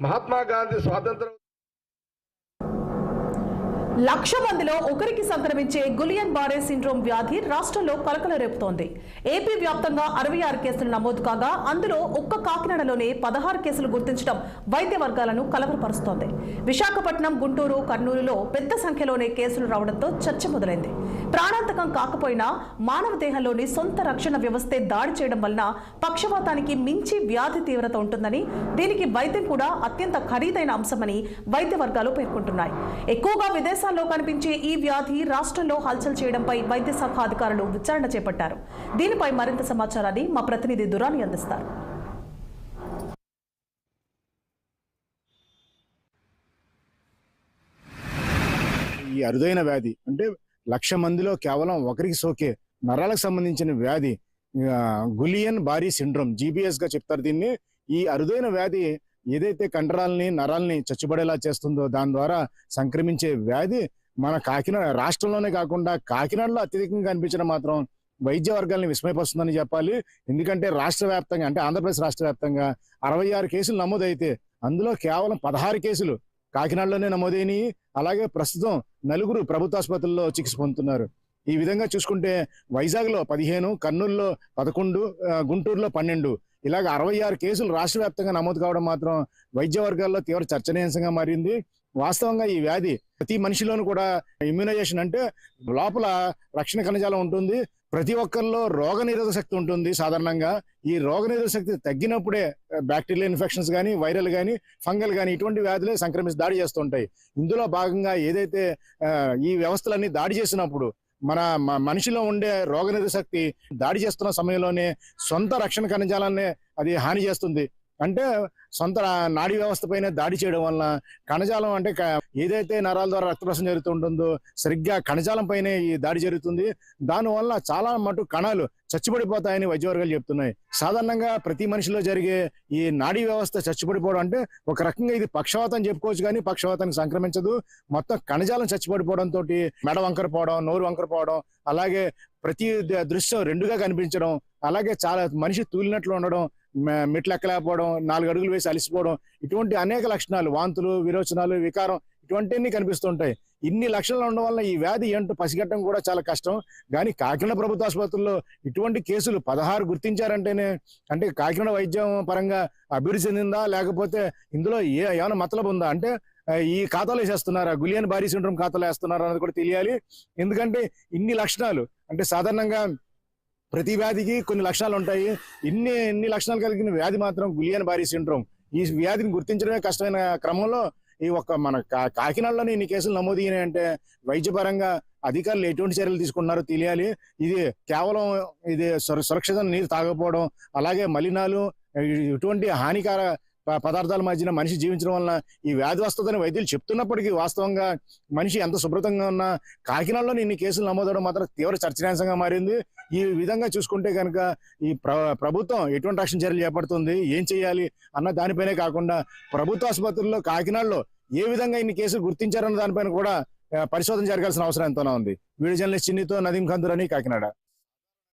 महात्मा गांधी स्वातंत्र లక్ష మందిలో ఒకరికి సంక్రమించే గులియన్ బారే సిండ్రోమ్ వ్యాధి రాష్ట్రంలో కలకల రేపుతోంది. ఏపీ వ్యాప్తంగా అరవై ఆరు కేసులు నమోదు కాగా అందులో ఒక్క కాకినాడలోనే పదహారు కేసులు గుర్తించడం వైద్య వర్గాలను కలవరపరుస్తోంది. విశాఖపట్నం గుంటూరు కర్నూలులో పెద్ద సంఖ్యలోనే కేసులు రావడంతో చర్చ మొదలైంది. ప్రాణాంతకం కాకపోయినా మానవ దేహంలోని సొంత రక్షణ వ్యవస్థే దాడి చేయడం వలన పక్షవాతానికి మించి వ్యాధి తీవ్రత ఉంటుందని దీనికి వైద్యం కూడా అత్యంత ఖరీదైన అంశమని వైద్య వర్గాలు పేర్కొంటున్నాయి. ఎక్కువగా దేశాల్లో కనిపించే ఈ వ్యాధి రాష్ట్రంలో హల్చల్ చేయడంపై వైద్య శాఖ అధికారులు విచారణ చేపట్టారు. దీనిపై మరింత సమాచారాన్ని మా ప్రతినిధి దురాని అందిస్తారు. ఈ అరుదైన వ్యాధి అంటే లక్ష మందిలో కేవలం ఒకరికి సోకే నరాలకు సంబంధించిన వ్యాధి గులియన్ బారీ సిండ్రోమ్ జీబీఎస్గా చెప్తారు దీన్ని. ఈ అరుదైన వ్యాధి ఏదైతే కండరాలని నరాలని చచ్చుబడేలా చేస్తుందో దాని ద్వారా సంక్రమించే వ్యాధి మన కాకినాడ రాష్ట్రంలోనే కాకుండా కాకినాడలో అత్యధికంగా కనిపించడం మాత్రం వైద్య వర్గాల్ని విస్మయపరుస్తుందని చెప్పాలి. ఎందుకంటే రాష్ట్ర వ్యాప్తంగా అంటే ఆంధ్రప్రదేశ్ రాష్ట్ర వ్యాప్తంగా అరవై ఆరు కేసులు నమోదైతే అందులో కేవలం పదహారు కేసులు కాకినాడలోనే నమోదైనవి అలాగే ప్రస్తుతం నలుగురు ప్రభుత్వ ఆసుపత్రుల్లో చికిత్స పొందుతున్నారు. ఈ విధంగా చూసుకుంటే వైజాగ్లో పదిహేను కర్నూలులో పదకొండు గుంటూరులో పన్నెండు ఇలాగ అరవై ఆరు కేసులు రాష్ట్ర వ్యాప్తంగా నమోదు కావడం మాత్రం వైద్య వర్గాల్లో తీవ్ర చర్చనీయాంశంగా మారింది. వాస్తవంగా ఈ వ్యాధి ప్రతి మనిషిలోనూ కూడా ఇమ్యూనైజేషన్ అంటే లోపల రక్షణ కణజాలం ఉంటుంది. ప్రతి ఒక్కరిలో రోగ నిరోధక శక్తి ఉంటుంది సాధారణంగా. ఈ రోగ నిరోధక శక్తి తగ్గినప్పుడే బ్యాక్టీరియల్ ఇన్ఫెక్షన్స్ కానీ వైరల్ కానీ ఫంగల్ కానీ ఇటువంటి వ్యాధులే సంక్రమించి దాడి చేస్తుంటాయి. ఇందులో భాగంగా ఏదైతే ఈ వ్యవస్థలన్నీ దాడి చేసినప్పుడు మన మ- మనిషిలో ఉండే రోగనిరోధక శక్తి దాడి చేస్తున్న సమయంలోనే సొంత రక్షణ కణజాలాన్ని అది హాని చేస్తుంది. అంటే సొంత నాడీ వ్యవస్థ పైన దాడి చేయడం వలన కణజాలం అంటే ఏదైతే నరాల ద్వారా రక్తప్రసం జరుగుతుంటుందో సరిగ్గా కణజాలం పైనే ఈ దాడి జరుగుతుంది. దానివల్ల చాలా మటు కణాలు చచ్చిపడిపోతాయని వైద్య వర్గాలు చెప్తున్నాయి. సాధారణంగా ప్రతి మనిషిలో జరిగే ఈ నాడీ వ్యవస్థ చచ్చిపడిపోవడం అంటే ఒక రకంగా ఇది పక్షవాతం చెప్పుకోవచ్చు కానీ పక్షవాతానికి సంక్రమించదు. మొత్తం కణజాలం చచ్చిపడిపోవడం తోటి మెడ వంకర పోవడం నోరు వంకర పోవడం అలాగే ప్రతి దృశ్యం రెండుగా కనిపించడం అలాగే చాలా మనిషి తూలినట్లు ఉండడం మెట్లెక్కలేకపోవడం మెట్లు ఎక్కలేకపోవడం నాలుగు అడుగులు వేసి అలసిపోవడం ఇటువంటి అనేక లక్షణాలు వాంతులు విరోచనాలు వికారం ఇటువంటివన్నీ కనిపిస్తుంటాయి. ఇన్ని లక్షణాలు ఉండడం వల్ల ఈ వ్యాధి ఏంటో పసిగట్టడం కూడా చాలా కష్టం. కానీ కాకినాడ ప్రభుత్వ ఆసుపత్రుల్లో ఇటువంటి కేసులు పదహారు గుర్తించారంటేనే అంటే కాకినాడ వైద్యం పరంగా అభివృద్ధి చెందిందా? లేకపోతే ఇందులో ఏ ఏమైనా మతలబు ఉందా? అంటే ఈ ఖాతాలో వేసేస్తున్నారా? గులియన్ భారీ సిండ్రోమ్ ఖాతాలో వేస్తున్నారా అన్నది కూడా తెలియాలి. ఎందుకంటే ఇన్ని లక్షణాలు అంటే సాధారణంగా ప్రతి వ్యాధికి కొన్ని లక్షణాలు ఉంటాయి. ఇన్ని ఇన్ని లక్షణాలు కలిగిన వ్యాధి మాత్రం గులియన్ బారీ సిండ్రోమ్. ఈ వ్యాధిని గుర్తించడమే కష్టమైన క్రమంలో ఈ ఒక్క మన కా- కాకినాడలోనే ఇన్ని కేసులు నమోదు అంటే వైద్యపరంగా అధికారులు ఎటువంటి చర్యలు తీసుకున్నారో తెలియాలి. ఇది కేవలం ఇది సుర- సురక్షిత నీరు తాగకపోవడం అలాగే మలినాలు ఇటువంటి హానికర పదార్థాల మధ్యన మనిషి జీవించడం వలన ఈ వ్యాధి వస్తుందని వైద్యులు చెప్తున్నప్పటికీ వాస్తవంగా మనిషి ఎంత శుభ్రతంగా ఉన్నా కాకినాడలో ఇన్ని కేసులు నమోదవడం మాత్రం తీవ్ర చర్చనీయాంశంగా మారింది. ఈ విధంగా చూసుకుంటే కనుక ఈ ప్రభుత్వం ఎటువంటి రక్షణ చర్యలు చేపడుతుంది ఏం చేయాలి అన్న దానిపైనే కాకుండా ప్రభుత్వ ఆసుపత్రుల్లో కాకినాడలో ఏ విధంగా ఇన్ని కేసులు గుర్తించారన్న దానిపైన కూడా పరిశోధన జరగాల్సిన అవసరం ఎంతోనే ఉంది. వీడియో జర్నలిస్ట్ చిన్నితో నదీం ఖందురని కాకినాడ.